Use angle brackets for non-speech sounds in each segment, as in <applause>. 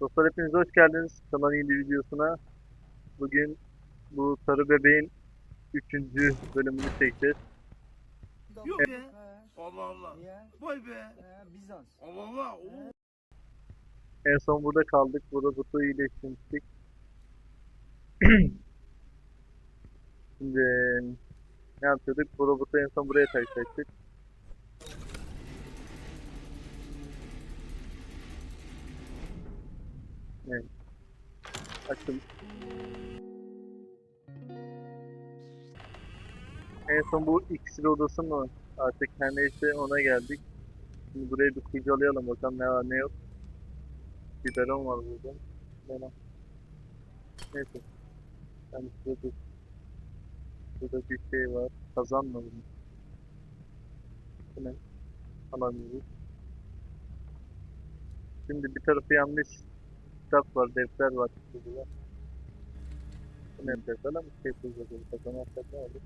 Dostlar hepiniz hoş geldiniz kanalın yeni videosuna. Bugün bu Sarı Bebeğin 3. bölümünü çekeceğiz. Yok be. Allah Allah. Vay be. Bizans. Allah Allah. Oo. En son burada kaldık. Burada Butu iyileştirmiştik. <clears throat> Şimdi ne yapıyorduk? Bu robotu en son buraya taşıyacaktık. Evet. Açtım. En son bu iksir odası mı? Artık her neyse ona geldik. Şimdi burayı bir kurcalayalım bakalım ne var ne yok. Biberon var burada. Tamam. Neyse. Yani şurada bir, burada bir şey var. Kazan mı bu? Bu ne? Alamıyoruz. Şimdi bir tarafı yanlış. Kitap var, defter var. Burada. Bu ne defter ama şey yapacağız. Kazan atsak ne olur?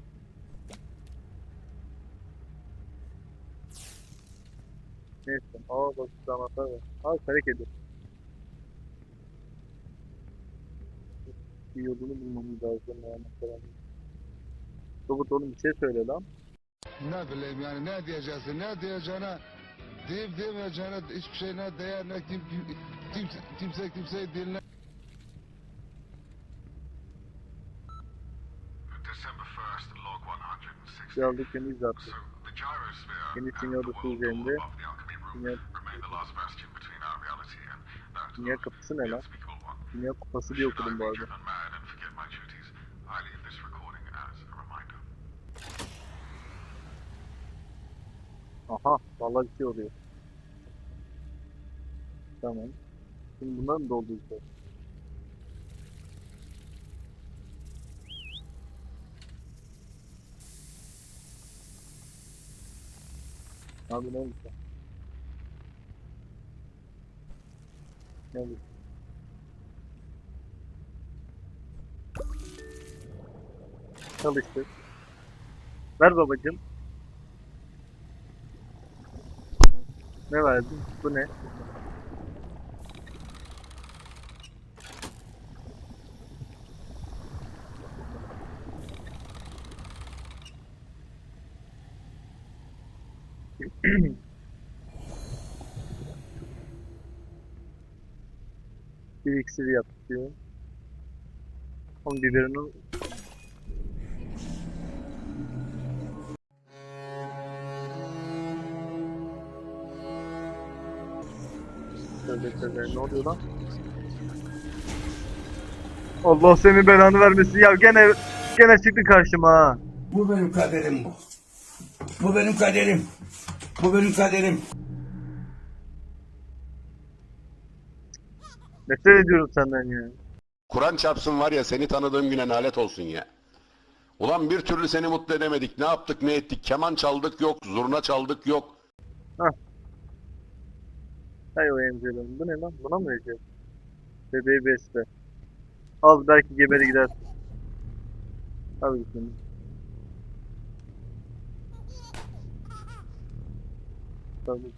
Neyse. Aa bak anahtar var. Aa kare kedi. Bir yolunu bulmamız lazım yani. Robot oğlum bir şey söyle lan. Ne bileyim yani ne diyeceksin ne diyeceğine deyip demeyeceğine hiçbir şey ne değer ne kim, kim, kimse, kimse kimseyi dinle. December 1st, log 160. Geldik yeni izlattı. So the gyrosphere Yeni and sinyal the odası world üzerinde. above the alchemy room Sinyal, remain the last bastion between our reality and that sinyal kapısı ne lan? Sinyal kupası diye okudum bu arada. Aha vallahi bir şey oluyor. Tamam. Şimdi bunlar mı dolduracağız? Abi ne oldu? Ne oldu? Çalıştır. Ver babacığım. Ne verdin? Bu ne? <clears throat> Bir iksir yap diyor. Oğlum biberini Tövbe tövbe ne oluyor lan? Allah senin belanı vermesin ya gene gene çıktı karşıma ha. Bu benim kaderim bu. Bu benim kaderim. Bu benim kaderim. Nefret ediyorum senden ya. Kur'an çarpsın var ya seni tanıdığım güne nalet olsun ya. Ulan bir türlü seni mutlu edemedik. Ne yaptık ne ettik. Keman çaldık yok. Zurna çaldık yok. Hay o emzirelim. Bu ne lan? Buna mı vereceğiz? Bebeği besle. Al belki geberi gider. Al gitsin. Tabii.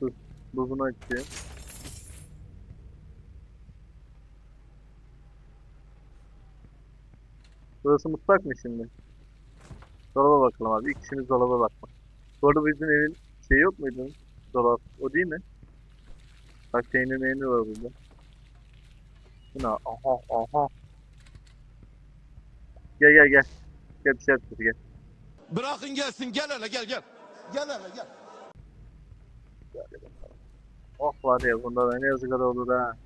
Dur. Bu bunu açıyor. Burası mutfak mı şimdi? Dolaba bakalım abi. İlk işimiz dolaba bakmak. Bu arada bizim evin şey yok muydu? Dolap. O değil mi? Bak peynir meynir var burada. Bu ne? Aha aha. Gel gel gel. Gel bir şey yapacağız gel. Bırakın gelsin gel hele gel gel. Gel hele gel. Oh var ya bunda da ne yazıklar olur ha.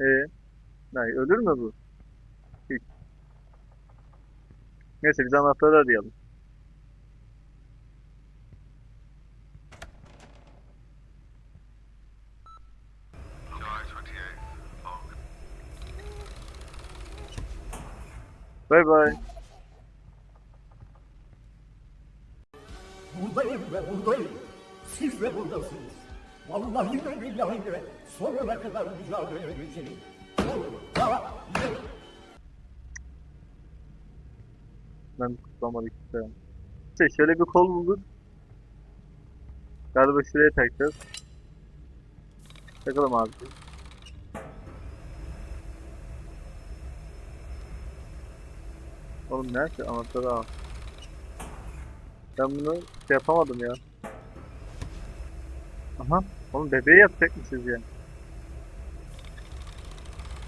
Ee, ne ölür mü bu? Hiç. Neyse biz anahtarı arayalım. July 28th, Buradayım buradayım. Siz de buradasınız. Vallahi de billahi de sonuna kadar mücadele edeceğim. Burada Ben kutlamadık işte. İşte şöyle bir kol bulduk. Galiba şuraya takacağız. Takalım abi. Oğlum nerede? Anahtarı al. Ben bunu şey yapamadım ya. Aha. Oğlum bebeği yapacakmışız ya.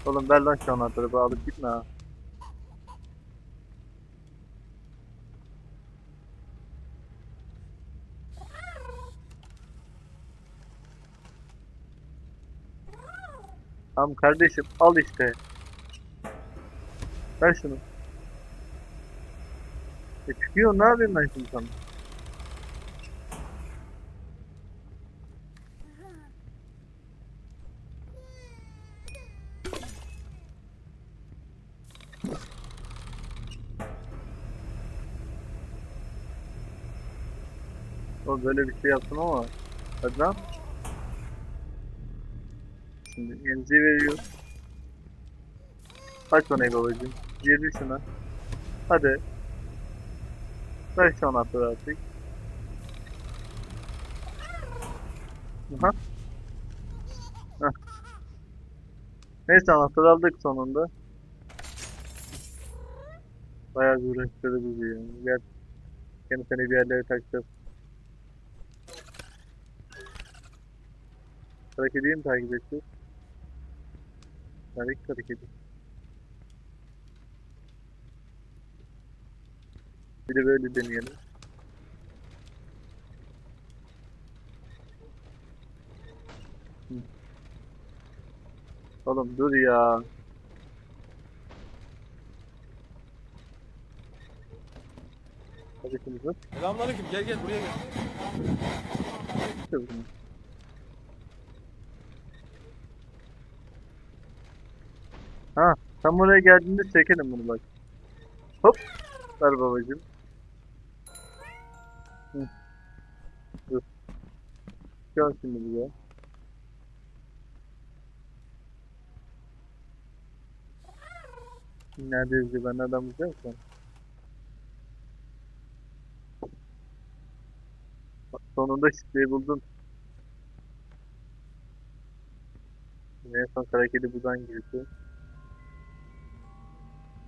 Oğlum ver lan şu anahtarı. Bağlık gitme ha. Tamam kardeşim al işte. Ver şunu. E çıkıyor ne yapayım ben şimdi sana? O böyle bir şey yaptım ama lan. Şimdi yeniciyi veriyor. Aç bana babacığım. Girdi şuna. Hadi. Ver şu anahtarı artık. Aha. Heh. Neyse anahtarı aldık sonunda. Bayağı bir uğraştırdı bizi yani. Gel. Yine seni bir yerlere takacağız. Hareket edeyim takip edeceğiz. Hareket hareket edeyim. Bir de böyle deneyelim. Hı. Oğlum dur ya. Selamünaleyküm gel gel buraya gel. İşte bunu. Ha, tam oraya geldiğinde çekelim bunu bak. Hop. Ver babacığım. Hı. Dur. Gel şimdi buraya. Neredeyiz diye ben nereden bulacağım Sonunda şifreyi buldum. En son kara kedi buradan girdi.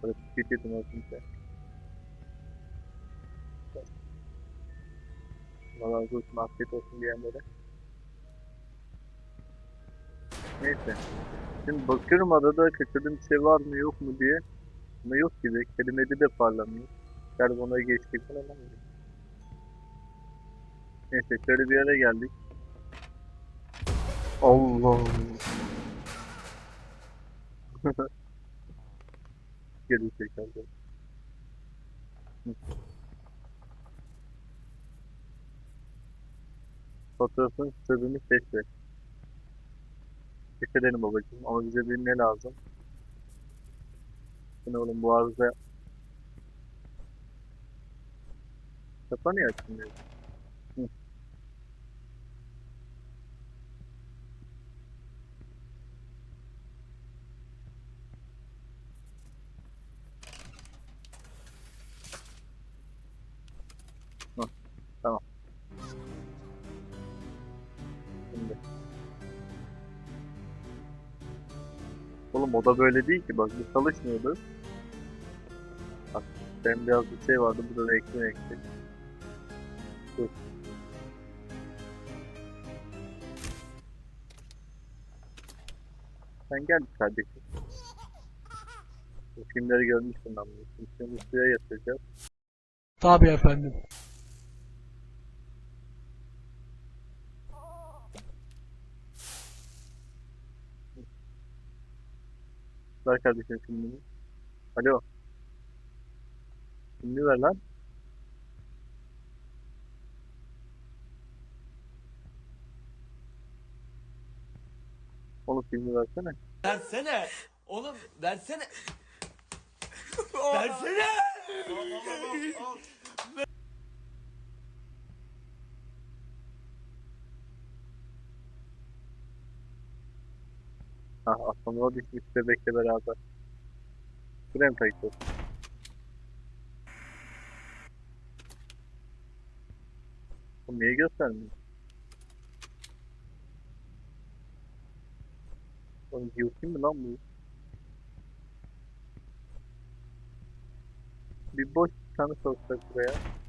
Böyle tüketiyordum aslında. Allah razı olsun, afiyet olsun diyenlere. Neyse. Şimdi bakıyorum adada kaçırdığım bir şey var mı yok mu diye. Ama yok gibi. Kelimede de parlamıyor. Karbona geçtik falan ama. Neyse şöyle bir yere geldik. <laughs> Allah. Geri çekalım. Fotoğrafın sırrını keşfe. Keşfedelim babacığım ama bize bir ne lazım? Ne oğlum bu arıza... Kapanıyor şimdi. Oğlum o da böyle değil ki bak bu çalışmıyordu. Bak ben biraz bir şey vardı burada da ekle ekle. Dur. Sen gel kardeşim. Bu filmleri görmüştüm ben bunu. Şimdi suya yatıracağız. Tabii efendim. Ver kardeşim filmini. Alo. Filmini ver lan. Oğlum filmi versene. Versene. Oğlum versene. <laughs> versene. Ah aslında o düşmüş bebekle beraber. Buraya mı takip Bu niye göstermiyor? Oğlum guilty mi lan bu? Bir boş tane çalışsak buraya.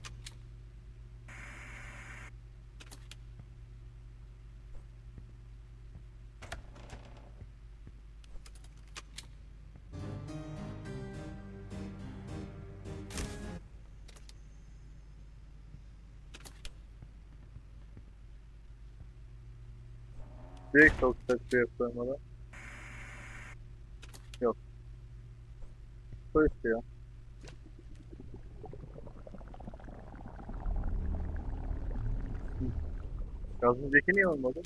Direkt soksak bu yapılarına Yok. Ya. Hı. Gazın zeki niye olmadı?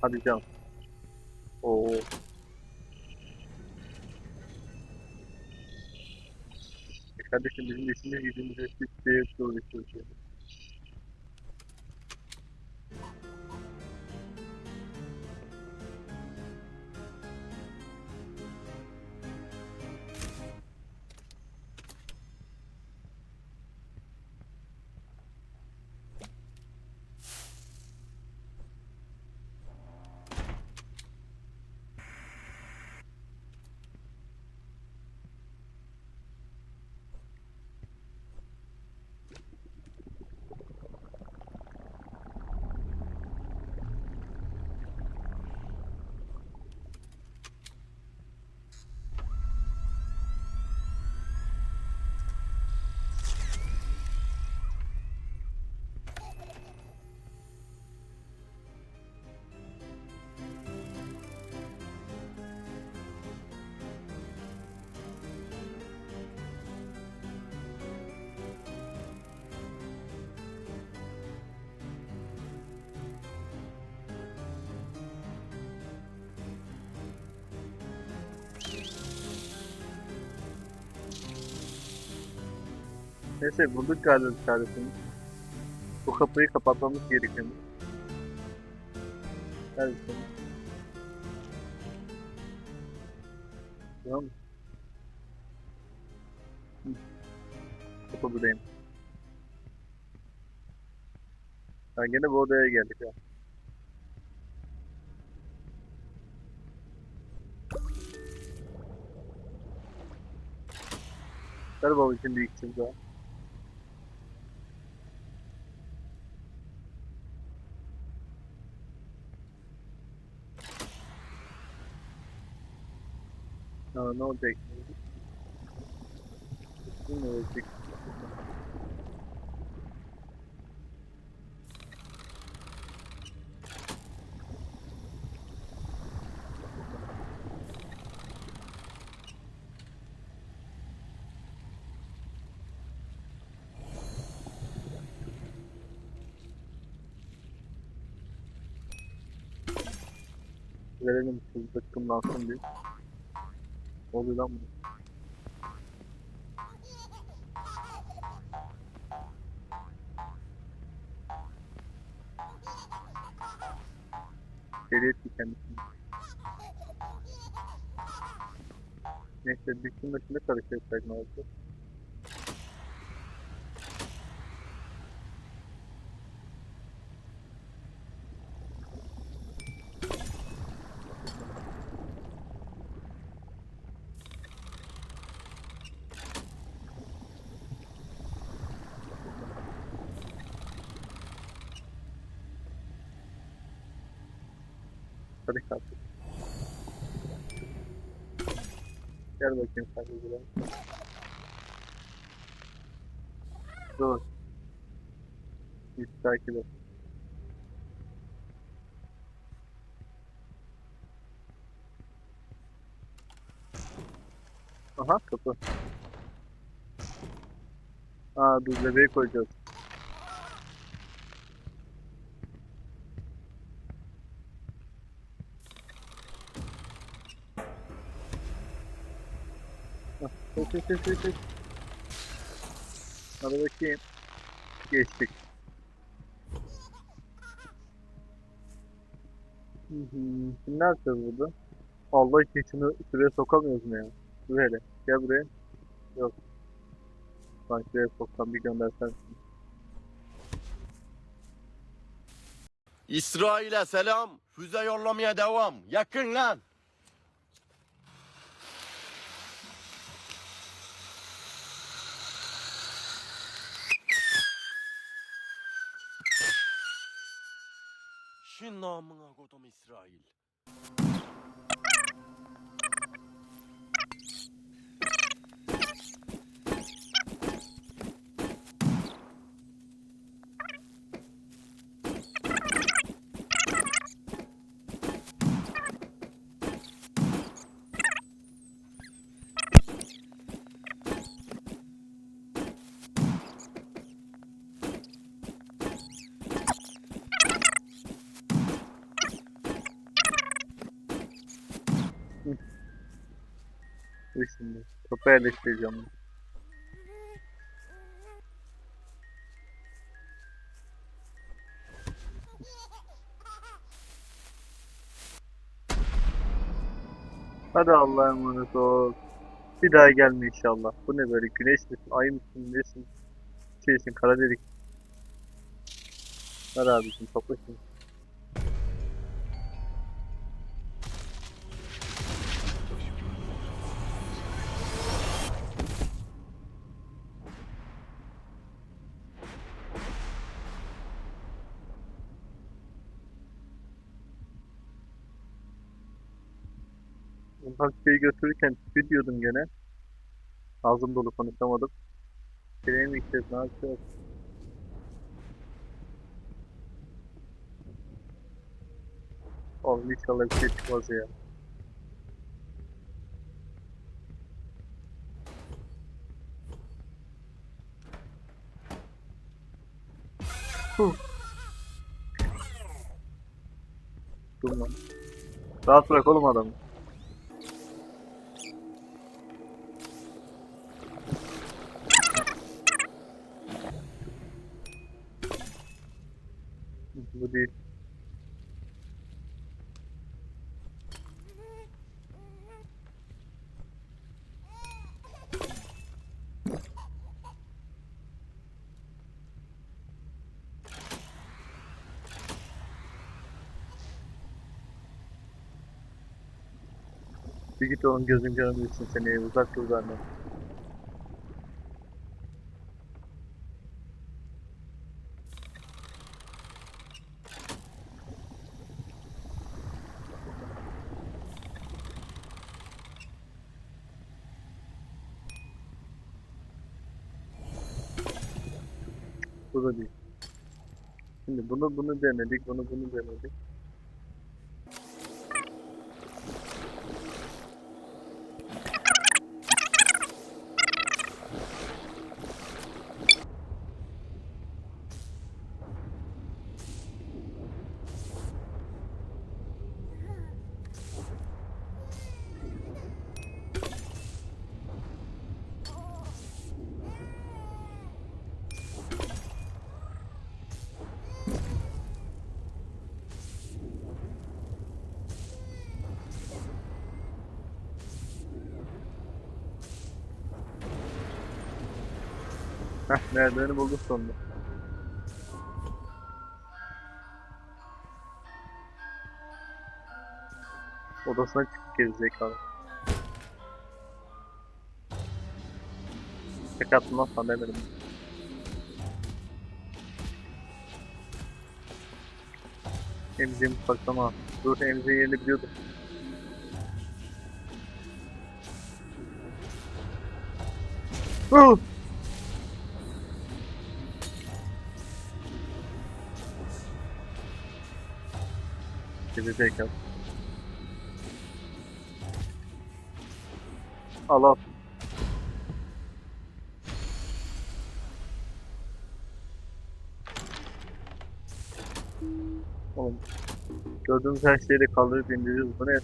Hadi canım. Oo. Kardeşim bizim işimiz gücümüz eşitliğe çalışıyoruz. Neyse bulduk galiba çaresini. Bu kapıyı kapatmamız gerekiyor. Neredesin? Tamam mı? Kapı buradayım. Ha gene bu odaya geldik ya. Ver babacığım bir iksir Ha, ne olacak? Ne olacak? Verelim hızlı kımlansın diye. Ne oluyor lan bu? Deli etti kendisini. Neyse bütün başında karıştırsak ne olacak? Hadi kalk. Gel buraya. Dur. Bir takip et. Aha kapı. Aa dur bebeği koyacağız. Çek çek çek çek. Hadi bakayım. Geçtik. Hı hı. Ne burada? Allah için şunu şuraya sokamıyoruz mu ya? Böyle. Gel buraya. Yok. Bak şuraya soktan bir göndersen. İsrail'e selam. Füze yollamaya devam. Yakın lan. Şin namına kodum İsrail. Şimdi. Topa yerleştireceğim. bunu. Hadi Allah'a emanet ol. Bir daha gelme inşallah. Bu ne böyle güneş misin, ay mısın, nesin? Şeysin, kara delik. Hadi abicim topla şimdi. Taksiyi götürürken tüpü diyordum gene. Ağzım dolu konuşamadım. Şuraya mı gideceğiz, ne yapacağız? Oğlum inşallah bir şey çıkmaz ya. Huh. Dur lan. Rahat bırak oğlum adamı. Bu değil. Git oğlum gözün canım bilsin seni uzak dur benden. Bu da değil. Şimdi bunu bunu denedik, bunu bunu denedik. Heh, merdiveni bulduk sonunda. Odasına çıkıp gerizekalı. Tek attım lan sana demedim. Emziğimi saklama. Dur emziğin yerini biliyordum. Uh! Gerizekalı. Al al. Gördüğümüz her şeyi de kaldırıp indiriyoruz. Bu ne?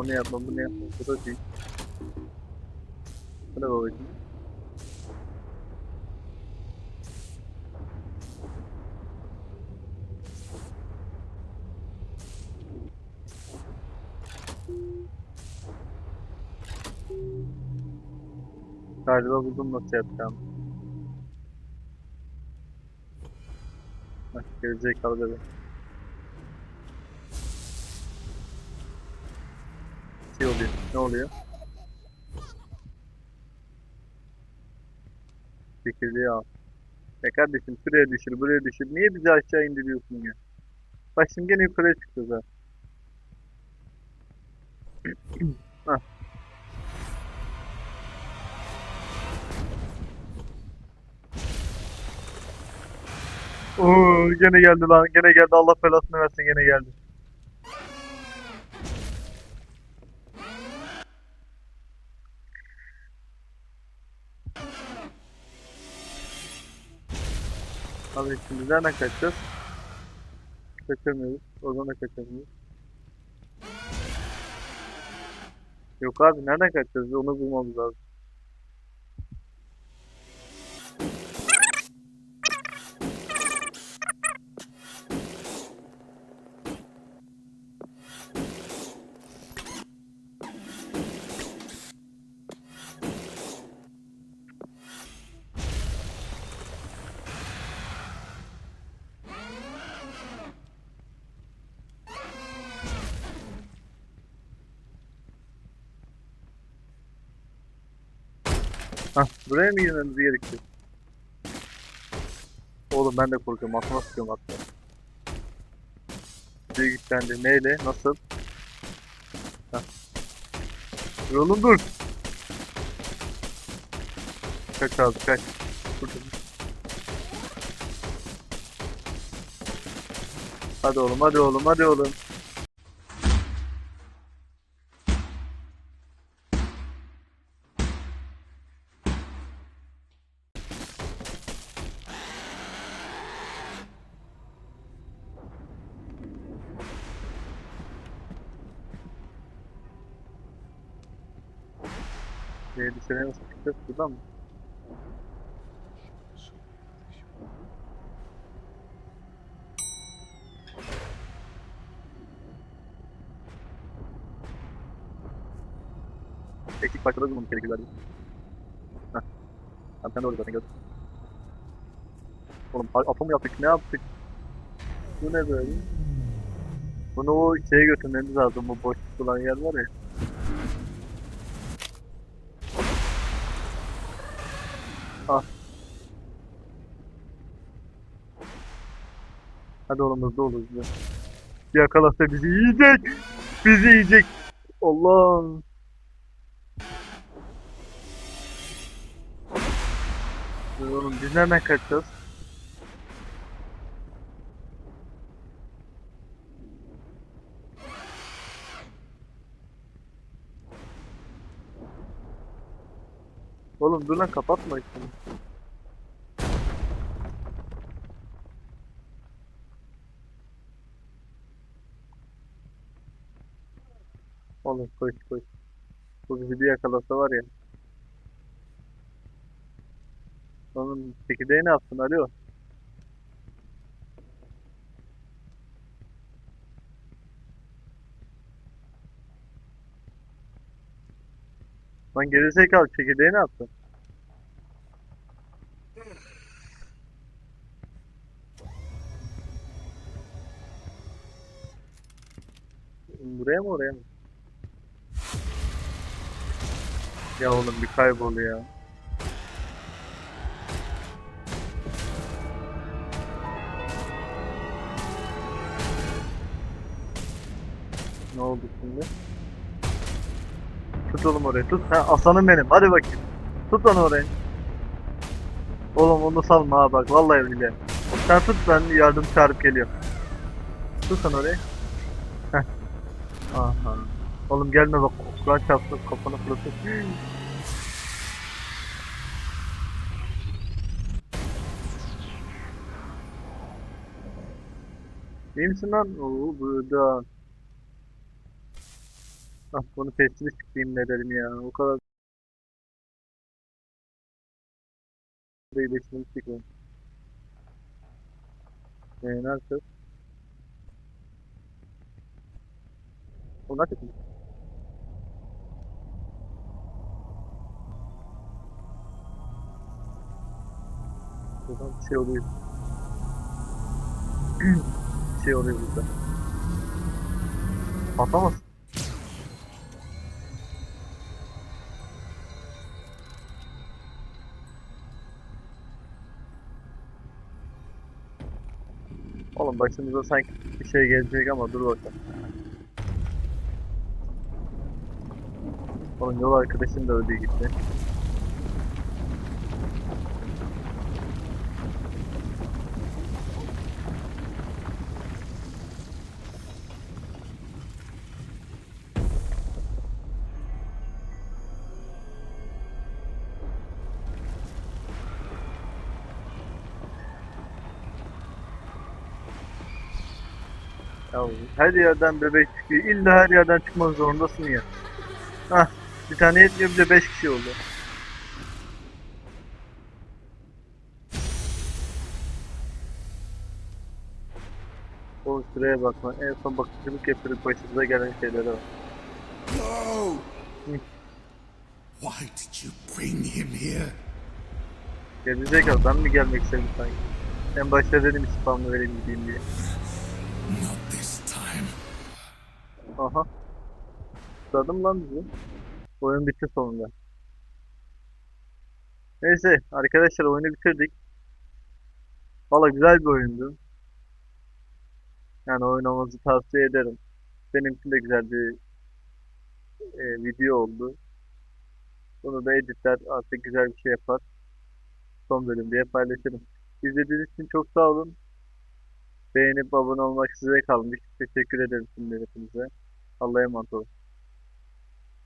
O ne yapmam, bu ne yapmam, bu da değil. Bu da babacım. Galiba buldum nasıl yapacağım. Bak gelecek kavga. Şey oluyor. Ne oluyor? Çekirdeği al. Ya kardeşim şuraya düşür, buraya düşür. Niye bizi aşağı indiriyorsun ya? Bak şimdi gene yukarıya çıkacağız ha. Hah. Oo, gene geldi lan. Gene geldi. Allah belasını versin gene geldi. Abi şimdi nereden kaçacağız? Kaçamıyoruz. Oradan da kaçamıyoruz. Yok abi nereden kaçacağız? Onu bulmamız lazım. Hah, buraya mı girmemiz gerekti? Oğlum ben de korkuyorum. Atma sıkıyorum hatta. Buraya yüklendi. Neyle? Nasıl? Dur oğlum dur. Kaç abi kaç. Dur. Hadi oğlum hadi oğlum hadi oğlum. Ee, dışarıya nasıl çıkacağız? Buradan mı? Parçaları bulmamız gerekiyor galiba. Heh. Tamam sen de orada zaten gör. Oğlum a- atom yaptık ne yaptık? Bu ne böyle? Bunu o şeye götürmemiz lazım bu boşluk olan yer var ya. Ah. Hadi oğlum hızlı ol hızlı. Yakalasa bizi yiyecek. Bizi yiyecek. Allah. Dur Oğlum biz nereden kaçacağız? Oğlum dur lan kapatma işte. Oğlum koş koş. Bu bizi bir yakalasa var ya. Onun çekirdeği ne yapsın? Alo. Lan gerizekalı çekirdeği ne yaptın? Buraya mı oraya mı? Ya oğlum bir kaybol ya. Ne oldu şimdi? Tut oğlum orayı tut. Ha aslanım benim. Hadi bakayım. Tut onu orayı. Oğlum onu salma ha bak vallahi bile. Sen tut ben yardım çağırıp geliyorum. Tut sen orayı. Heh. Aha. Oğlum gelme bak. Kur'an çarpsın kafanı fırlatır. İyi misin lan? Oo burada. Ah bunu testini çıkayım ne derim ya. O kadar da iyileşmeni çıkıyor. Ee, ne yapacağız? O ne yapıyorsun? Tamam, Bir şey oluyor. <clears throat> bir şey oluyor burada. Patlamaz. Oğlum başımıza sanki bir şey gelecek ama dur bakalım. Oğlum yol arkadaşım da öldü gitti. Her yerden bebek çıkıyor. İlla her yerden çıkmak zorundasın ya. Hah bir tane yetmiyor bir de 5 kişi oldu. O sıraya bakma. En son bakıcılık yapıyorduk başımıza gelen şeylere bak. No! Why did you bring him here? Gelecek az ben mi gelmek istedim sanki? En başta dedim spamlı vereyim gideyim diye. Not. Aha. Tutadım lan bizi. Oyun bitti sonunda. Neyse arkadaşlar oyunu bitirdik. Valla güzel bir oyundu. Yani oynamanızı tavsiye ederim. Benim de güzel bir e, video oldu. Bunu da editler artık güzel bir şey yapar. Son bölüm diye paylaşırım. İzlediğiniz için çok sağ olun. Beğenip abone olmak size kalmış. Teşekkür ederim şimdi hepinize. Allah'a emanet olun.